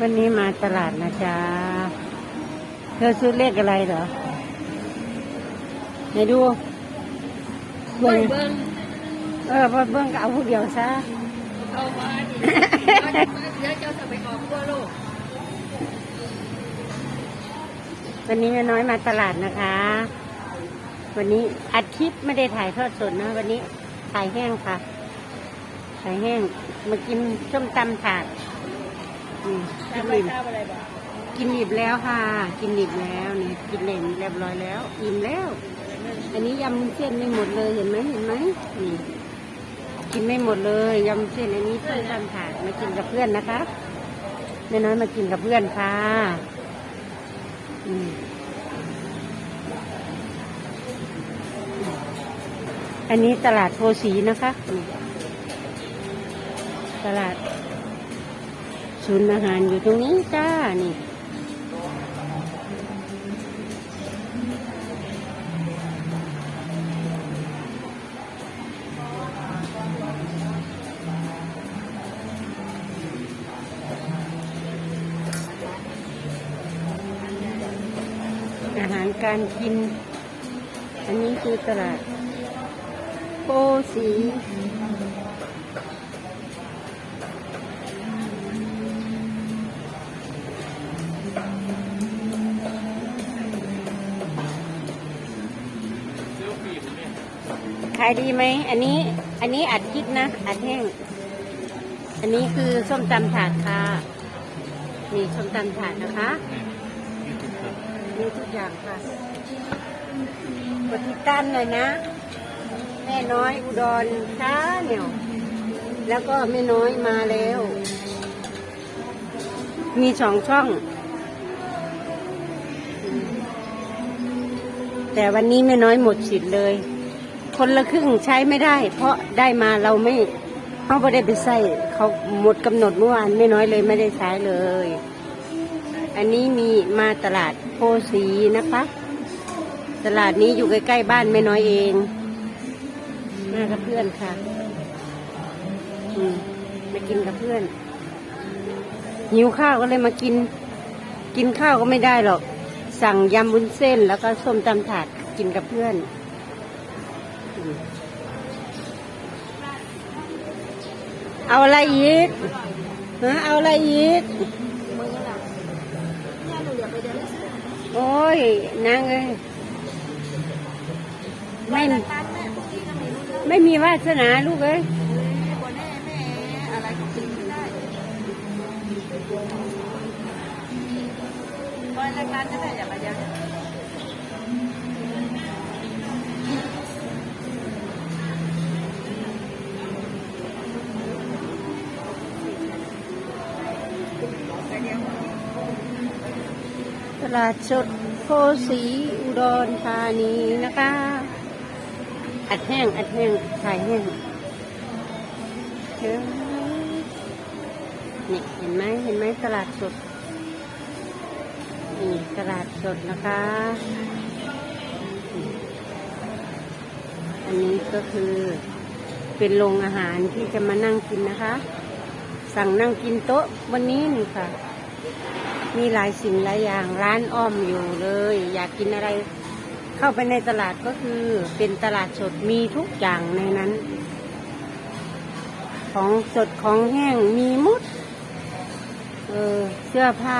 วันนี้มาตลาดนะจ๊ะ เธอซื้อเลขอะไรเหรอ ไหนดูเบิ้เบิ่งงเบิ้งเออพอเบิ่งก็เอาผู้เดียวซะ เอามาดิเดี๋ยวเจ้าจะไปออกทั่วโลก วันนี้แม่น้อยมาตลาดนะคะ วันนี้อัดคลิปไม่ได้ถ่ายทอดสดนะ วันนี้ถ่ายแห้งค่ะ ถ่ายแห้ง มากินส้มตำถาด กินทำอะไรอิ่มทำอะไรบ้างกินอิ่มแล้วค่ะ กินอิ่มแล้วนี่กินเล่นเรียบร้อยแล้ว อิ่มแล้ว อันนี้ยำมุนเส้นไม่หมดเลยเห็นไหมเห็นไหมนี่กินไม่หมดเลยยำเส้นอันนี้ส้มตำถาดมากินกับเพื่อนนะคะแม่น้อยมากินกับเพื่อนค่ะอืมอันนี้ตลาดโพสีนะคะ ตลาด ศูนย์อาหารอยู่ตรงนี้จ้า นี่อาหารการกิน อันนี้คือตลาดโพสี ขายดีไหม อันนี้ อันนี้อัดคิดนะ อัดแห้ง อันนี้คือส้มตำถาดค่ะ นี่ส้มตำถาดนะคะ มีทุกอย่างค่ะกดติดตามหน่อยนะ แม่น้อยอุดรช้าเนี่ยแล้วก็แม่น้อยมาแล้ว มีสองช่อง แต่วันนี้แม่น้อยหมดสิทธิ์เลย คนละครึ่งใช้ไม่ได้ เพราะได้มาเราไม่เขาไม่ได้ไปใส่เขาหมดกำหนดเมื่อวานแม่น้อยเลยไม่ได้ใช้เลย อันนี้มีมาตลาดโพสีนะคะ ตลาดนี้อยู่ใกล้ๆบ้านแม่น้อยเองมากับเพื่อนค่ะมากินกับเพื่อน หิวข้าวก็เลยมากิน กินข้าวก็ไม่ได้หรอก สั่งยำวุ้นเส้นแล้วก็ส้มตำถาดกินกับเพื่อน เอาอะไรอีกฮะเอาอะไรอีกโอ้ยนางเอ้ยไม่ไม่มีวาสนาลูกเอ้ยบัวแน่แม่อะไรก็กินไม่ได้ตอนรายการนั่นแหละอย่ามาเยวเลาดสดโพสีอุดรธานีนะคะ อัดแห้ง อัดแห้งถ่ายแห้งเนี่เห็นไหมเห็นไหมตลาดสดนี่ตลาดสดนะคะ อันนี้ก็คือเป็นโรงอาหารที่จะมานั่งกินนะคะ สั่งนั่งกินโต๊ะวันนี้นี่ค่ะ มีหลายสิ่งหลายอย่างร้านอ้อมอยู่เลย อยากกินอะไร เข้าไปในตลาดก็คือเป็นตลาดสดมีทุกอย่างในนั้น ของสดของแห้งมีมุดเออเสื้อผ้า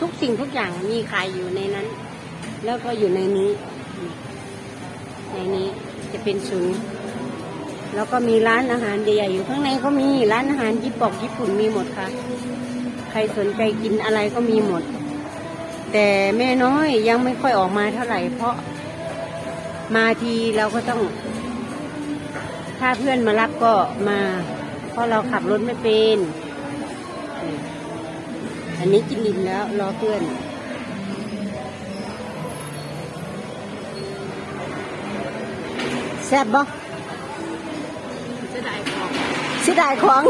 ทุกสิ่งทุกอย่างมีขายอยู่ในนั้น แล้วก็อยู่ในนี้ ในนี้จะเป็นศูนย์แล้วก็มีร้านอาหารใหญ่ๆอยู่ข้างในก็มีร้านอาหารญี่ปุ่นญี่ปุ่นมีหมดค่ะ ครสนใจกินอะไรก็มีหมด แต่แม่น้อยยังไม่ค่อยออกมาเท่าไหร่ เพราะมาทีเราก็ต้อง ถ้าเพื่อนมารับก็มา เพราะเราขับรถไม่เป็น อันนี้กินอิ่มแล้วรอเพื่อนแซ่บบ่จะได้ เสียดายของ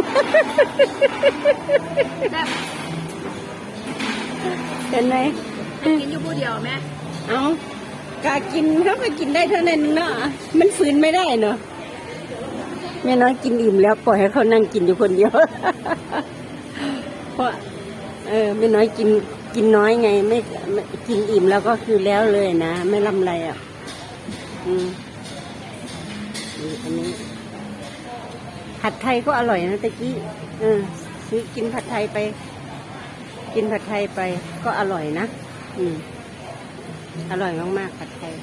แซ่บเห็นไหมกินอยู่ผู้เดียวแม่เอากากินเขาก็กินได้เท่านั้นเนาะมันฝืนไม่ได้เนาะแม่น้อยกินอิ่มแล้วปล่อยให้เขานั่งกินอยู่คนเดียวเพราะออไม่น้อยกินกินน้อยไงไม่ไม่กินอิ่มแล้วก็คือแล้วเลยนะ ไม่ลำไรอะ อืมนี่อันนี้ ผัดไทยก็อร่อยนะตะกี้เออซื้อกินผัดไทยไป กินผัดไทยไป ก็อร่อยนะอืมอร่อยมากๆผัดไทย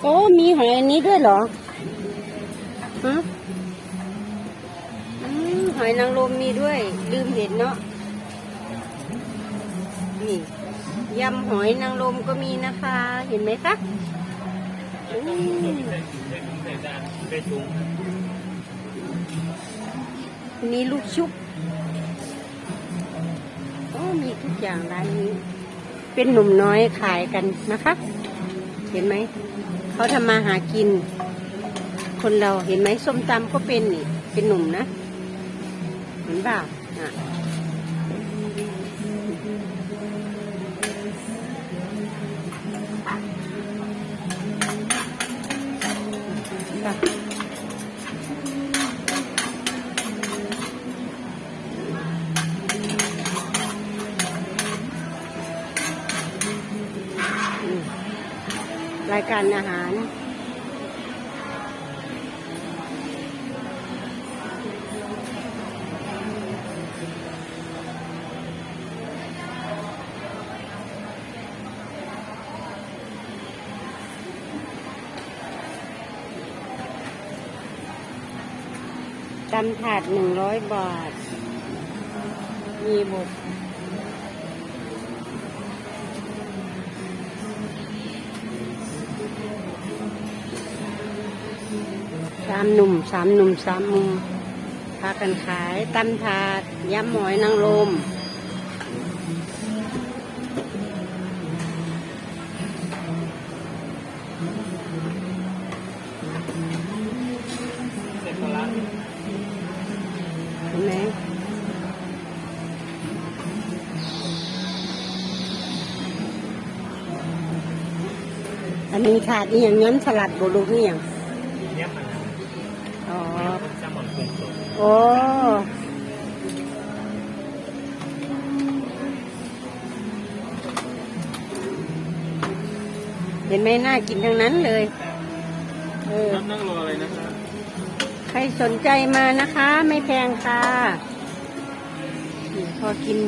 โอ้มีหอยอันนี้ด้วยเหรอฮะ อยนางรมมีด้วย ลืมเห็นเนาะนี่ยำหอยนางรมก็มีนะคะ เห็นไหมคะอืมมีลูกชุบโอ้มีทุกอย่างร้านนี้ เป็นหนุ่มน้อยขายกันนะคะ เห็นไหม เขาทำมาหากิน คนเราเห็นไหมส้มตำก็เป็นนี่ เป็นหนุ่มนะ เห็นเปล่าอะค่ะอืมรายการอาหาร ตำถาดหนึ่งร้อยบาท มีบทสามหนุ่มสามหนุ่มสามมุมพากันขายตำถาดยำหมอยนางรม อันนี้ถาดนี่อย่างงั้นสลัดโบลูกนี่อย่างเนี่ยมันอ๋อแซลมอนปรุงสดโอ้เห็นไหมน่ากินทั้งนั้นเลย เออ นั่งนั่งรออะไรนะครับใครสนใจมานะคะ ไม่แพงค่ะนี่พอกิน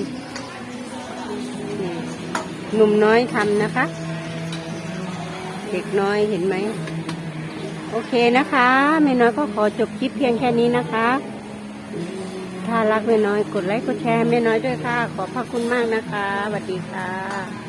นี่หนุ่มน้อยทำนะคะ เด็กน้อยเห็นไหม โอเคนะคะแม่น้อยก็ขอจบคลิปเพียงแค่นี้นะคะ ถ้ารักแม่น้อยกดไลค์กดแชร์แม่น้อยด้วยค่ะ ขอบพระคุณมากนะคะสวัสดีค่ะ